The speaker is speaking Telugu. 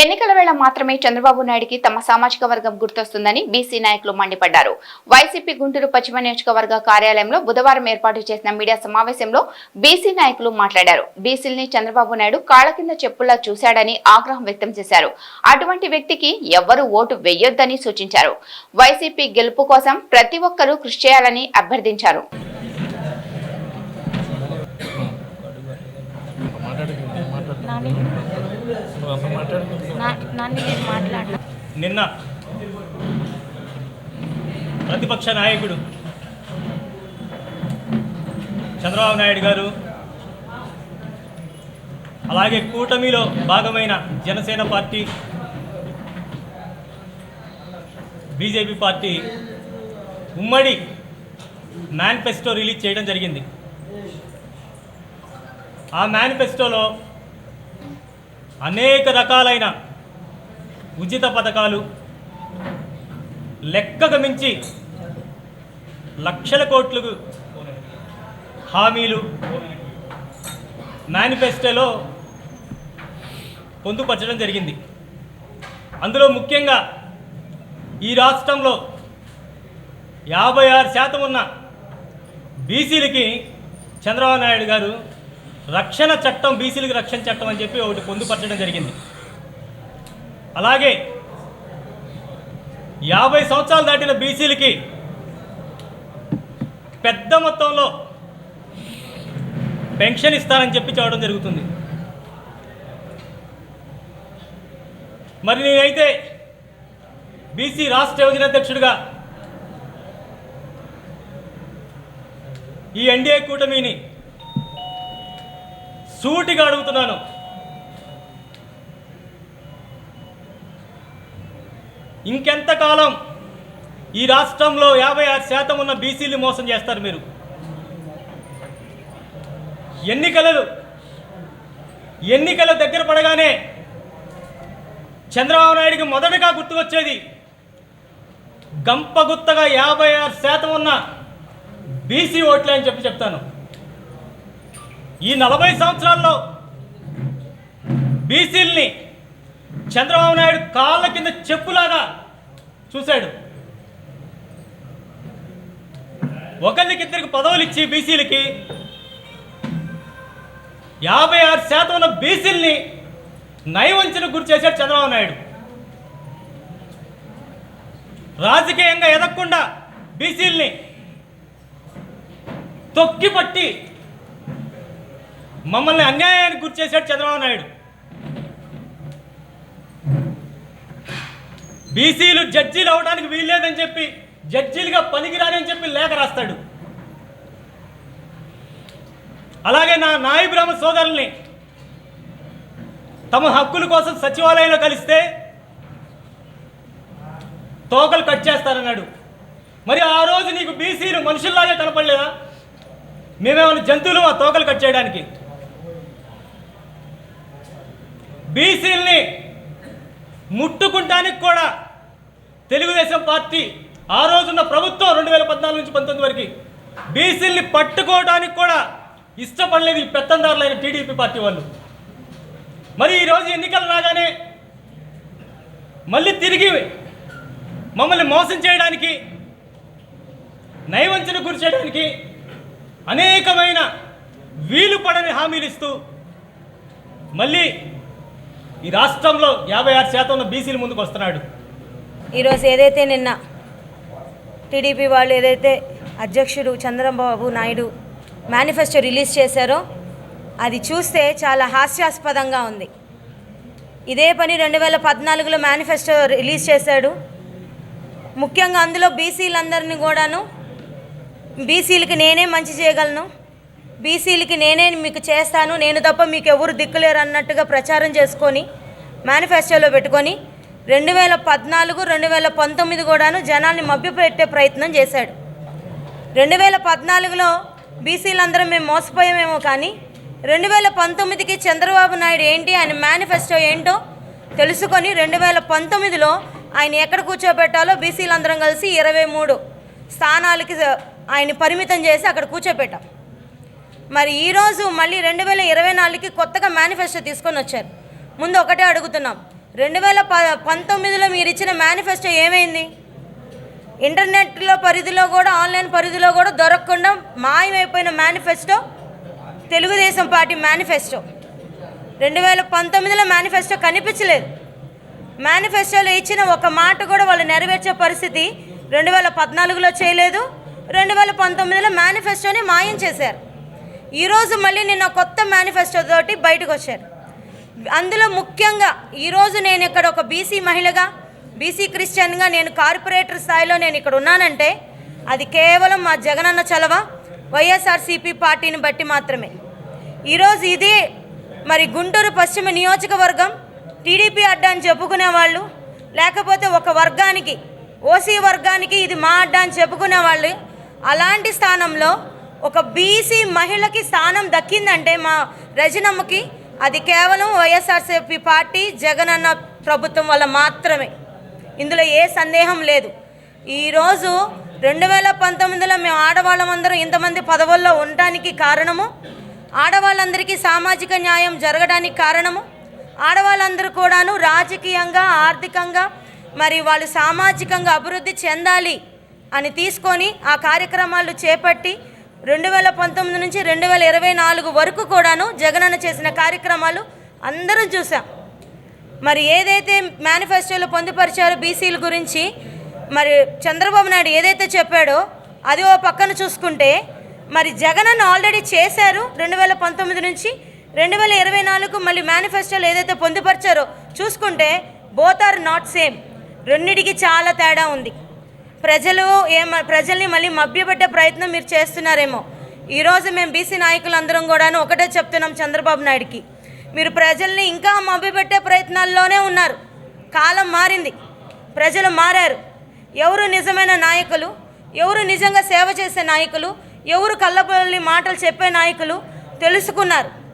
ఎన్నికల వేళ మాత్రమే చంద్రబాబు నాయుడికి తమ సామాజిక వర్గం గుర్తొస్తుందని బీసీ నాయకులు మండిపడ్డారు. వైసీపీ గుంటూరు పశ్చిమ నియోజకవర్గ కార్యాలయంలో బుధవారం ఏర్పాటు చేసిన మీడియా సమావేశంలో బీసీ నాయకులు మాట్లాడారు. బీసీల్ని చంద్రబాబు నాయుడు కాళ్ళ కింద చెప్పులా చూశాడని ఆగ్రహం వ్యక్తం చేశారు. అటువంటి వ్యక్తికి ఎవ్వరూ ఓటు వెయ్యొద్దని సూచించారు. వైసీపీ గెలుపు కోసం ప్రతి ఒక్కరూ కృషి చేయాలని అభ్యర్థించారు. నాని. నాని నేను మాట్లాడినా నిన్న ప్రతిపక్ష నాయకుడు చంద్రబాబు నాయుడు గారు అలాగే కూటమిలో భాగమైన జనసేన పార్టీ బీజేపీ పార్టీ ఉమ్మడి మేనిఫెస్టో రిలీజ్ చేయడం జరిగింది. ఆ మేనిఫెస్టోలో అనేక రకాలైన ఉచిత పథకాలు లెక్కకు మించి లక్షల కోట్లకు హామీలు మేనిఫెస్టోలో పొందుపరచడం జరిగింది. అందులో ముఖ్యంగా ఈ రాష్ట్రంలో యాభై ఆరు శాతం ఉన్న బీసీలకి చంద్రబాబు నాయుడు గారు రక్షణ చట్టం బీసీలకు రక్షణ చట్టం అని చెప్పి ఒకటి పొందుపరచడం జరిగింది. అలాగే యాభై సంవత్సరాలు దాటిన బీసీలకి పెద్ద మొత్తంలో పెన్షన్ ఇస్తారని చెప్పి చెప్పడం జరుగుతుంది. మరి నేనైతే బీసీ రాష్ట్ర యువజన అధ్యక్షుడిగా ఈ ఎన్డీఏ కూటమిని సూటిగా అడుగుతున్నాను. ఇంకెంతకాలం ఈ రాష్ట్రంలో యాభై ఆరు శాతం ఉన్న బీసీలు మోసం చేస్తారు మీరు? ఎన్నికలు ఎన్నికలు దగ్గర పడగానే చంద్రబాబు నాయుడికి మొదటగా గుర్తుకొచ్చేది గంపగుత్తగా యాభై ఆరు శాతం ఉన్న బీసీ ఓట్లే అని చెప్పి చెప్తాను. ఈ నలభై సంవత్సరాల్లో బీసీల్ని చంద్రబాబు నాయుడు కాళ్ళ కింద చెప్పులాగా చూశాడు. ఒకరికి ఇద్దరికి పదవులు ఇచ్చి బీసీలకి యాభై ఆరు శాతం ఉన్న బీసీల్ని నయవంచన గురి చేశాడు చంద్రబాబు నాయుడు. రాజకీయంగా ఎదగకుండా బీసీల్ని తొక్కిపట్టి మమ్మల్ని అన్యాయానికి గురి చేశాడు చంద్రబాబు నాయుడు. బీసీలు జడ్జీలు అవడానికి వీల్లేదని చెప్పి జడ్జీలుగా పనికిరాని చెప్పి లేఖ రాస్తాడు. అలాగే నా నాయి బ్రహ్మ సోదరుల్ని తమ హక్కుల కోసం సచివాలయంలో కలిస్తే తోకలు కట్ చేస్తారన్నాడు. మరి ఆ రోజు నీకు బీసీలు మనుషుల్లాగే కనపడలేదా? మేమేమైనా జంతువులు ఆ తోకలు కట్ చేయడానికి? బీసీల్ని ముట్టుకుంటానికి కూడా తెలుగుదేశం పార్టీ ఆ రోజున్న ప్రభుత్వం రెండు వేల పద్నాలుగు నుంచి పంతొమ్మిది వరకు బీసీల్ని పట్టుకోవడానికి కూడా ఇష్టపడలేదు ఈ పెత్తందారులైన టీడీపీ పార్టీ వాళ్ళు. మరి ఈరోజు ఎన్నికలు రాగానే మళ్ళీ తిరిగి మమ్మల్ని మోసం చేయడానికి నయవంచన గురి చేయడానికి అనేకమైన వీలు పడని హామీలు ఇస్తూ మళ్ళీ ఈ రాష్ట్రంలో యాభై ఆరు శాతం బీసీల ముందుకు వస్తున్నాడు ఈరోజు ఏదైతే నిన్న టీడీపీ వాళ్ళు ఏదైతే అధ్యక్షుడు చంద్రబాబు నాయుడు మేనిఫెస్టో రిలీజ్ చేశారో అది చూస్తే చాలా హాస్యాస్పదంగా ఉంది. ఇదే పని రెండు వేల పద్నాలుగులో మేనిఫెస్టో రిలీజ్ చేశాడు. ముఖ్యంగా అందులో బీసీలందరినీ కూడాను బీసీలకి నేనే మంచి చేయగలను. బీసీలకి నేనే మీకు చేస్తాను నేను తప్ప మీకు ఎవరు దిక్కులేరు అన్నట్టుగా ప్రచారం చేసుకొని మేనిఫెస్టోలో పెట్టుకొని రెండు వేల పద్నాలుగు రెండు వేల పంతొమ్మిది కూడాను జనాల్ని మభ్యపెట్టే ప్రయత్నం చేశాడు. రెండు వేల పద్నాలుగులో బీసీలందరం మేము మోసపోయామేమో కానీ రెండు వేల పంతొమ్మిదికి చంద్రబాబు నాయుడు ఏంటి ఆయన మేనిఫెస్టో ఏంటో తెలుసుకొని రెండు వేల పంతొమ్మిదిలో ఆయన ఎక్కడ కూర్చోబెట్టాలో బీసీలందరం కలిసి ఇరవై మూడు స్థానాలకి ఆయన పరిమితం చేసి అక్కడ కూర్చోబెట్టాం. మరి ఈరోజు మళ్ళీ రెండు వేల ఇరవై నాలుగుకి కొత్తగా మేనిఫెస్టో తీసుకొని వచ్చారు. ముందు ఒకటే అడుగుతున్నాం. రెండు వేల ప పంతొమ్మిదిలో మీరు ఇచ్చిన మేనిఫెస్టో ఏమైంది? ఇంటర్నెట్లో పరిధిలో కూడా ఆన్లైన్ పరిధిలో కూడా దొరకకుండా మాయమైపోయిన మేనిఫెస్టో తెలుగుదేశం పార్టీ మేనిఫెస్టో రెండు వేల పంతొమ్మిదిలో మేనిఫెస్టో కనిపించలేదు. మేనిఫెస్టోలో ఇచ్చిన ఒక మాట కూడా వాళ్ళు నెరవేర్చే పరిస్థితి రెండు వేల పద్నాలుగులో చేయలేదు. రెండు వేల పంతొమ్మిదిలో మేనిఫెస్టోని మాయం చేశారు. ఈరోజు మళ్ళీ నిన్న కొత్త మేనిఫెస్టో తోటి బయటకు వచ్చారు. అందులో ముఖ్యంగా ఈరోజు నేను ఇక్కడ ఒక బీసీ మహిళగా బీసీ క్రిస్టియన్గా నేను కార్పొరేటర్ స్థాయిలో నేను ఇక్కడ ఉన్నానంటే అది కేవలం మా జగనన్న చలవ వైఎస్ఆర్సీపీ పార్టీని బట్టి మాత్రమే. ఈరోజు ఇదే మరి గుంటూరు పశ్చిమ నియోజకవర్గం టీడీపీ అడ్డా అని చెప్పుకునే వాళ్ళు లేకపోతే ఒక వర్గానికి ఓసీ వర్గానికి ఇది మా అడ్డా అని చెప్పుకునే వాళ్ళు అలాంటి స్థానంలో ఒక బీసీ మహిళకి స్థానం దక్కిందంటే మా రజనమ్మకి అది కేవలం వైఎస్ఆర్సీపీ పార్టీ జగనన్న ప్రభుత్వం వల్ల మాత్రమే. ఇందులో ఏ సందేహం లేదు. ఈరోజు రెండు వేల పంతొమ్మిదిలో మేము ఆడవాళ్ళమందరం ఇంతమంది పదవుల్లో ఉండటానికి కారణము ఆడవాళ్ళందరికీ సామాజిక న్యాయం జరగడానికి కారణము ఆడవాళ్ళందరూ కూడాను రాజకీయంగా ఆర్థికంగా మరి వాళ్ళు సామాజికంగా అభివృద్ధి చెందాలి అని తీసుకొని ఆ కార్యక్రమాలు చేపట్టి రెండు వేల పంతొమ్మిది నుంచి రెండు వేల ఇరవై నాలుగు వరకు కూడాను జగనన్న చేసిన కార్యక్రమాలు అందరం చూసాం మరి ఏదైతే మేనిఫెస్టోలో పొందుపరిచారో బీసీల గురించి మరి చంద్రబాబు నాయుడు ఏదైతే చెప్పాడో అది ఓ పక్కన చూసుకుంటే మరి జగనన్న ఆల్రెడీ చేశారు రెండు వేల పంతొమ్మిది నుంచి రెండు వేల ఇరవై నాలుగు మళ్ళీ మేనిఫెస్టోలు ఏదైతే పొందుపరిచారో చూసుకుంటే బోత్ ఆర్ నాట్ సేమ్. రెండిటికి చాలా తేడా ఉంది. ప్రజలు ఏమ ప్రజల్ని మళ్ళీ మభ్యపెట్టే ప్రయత్నం మీరు చేస్తున్నారేమో. ఈరోజు మేము బీసీ నాయకులందరం కూడాను ఒకటే చెప్తున్నాం చంద్రబాబు నాయుడుకి. మీరు ప్రజల్ని ఇంకా మభ్యపెట్టే ప్రయత్నాల్లోనే ఉన్నారు. కాలం మారింది. ప్రజలు మారారు. ఎవరు నిజమైన నాయకులు? ఎవరు నిజంగా సేవ చేసే నాయకులు? ఎవరు కళ్ళబొల్లి మాటలు చెప్పే నాయకులు? తెలుసుకున్నారు.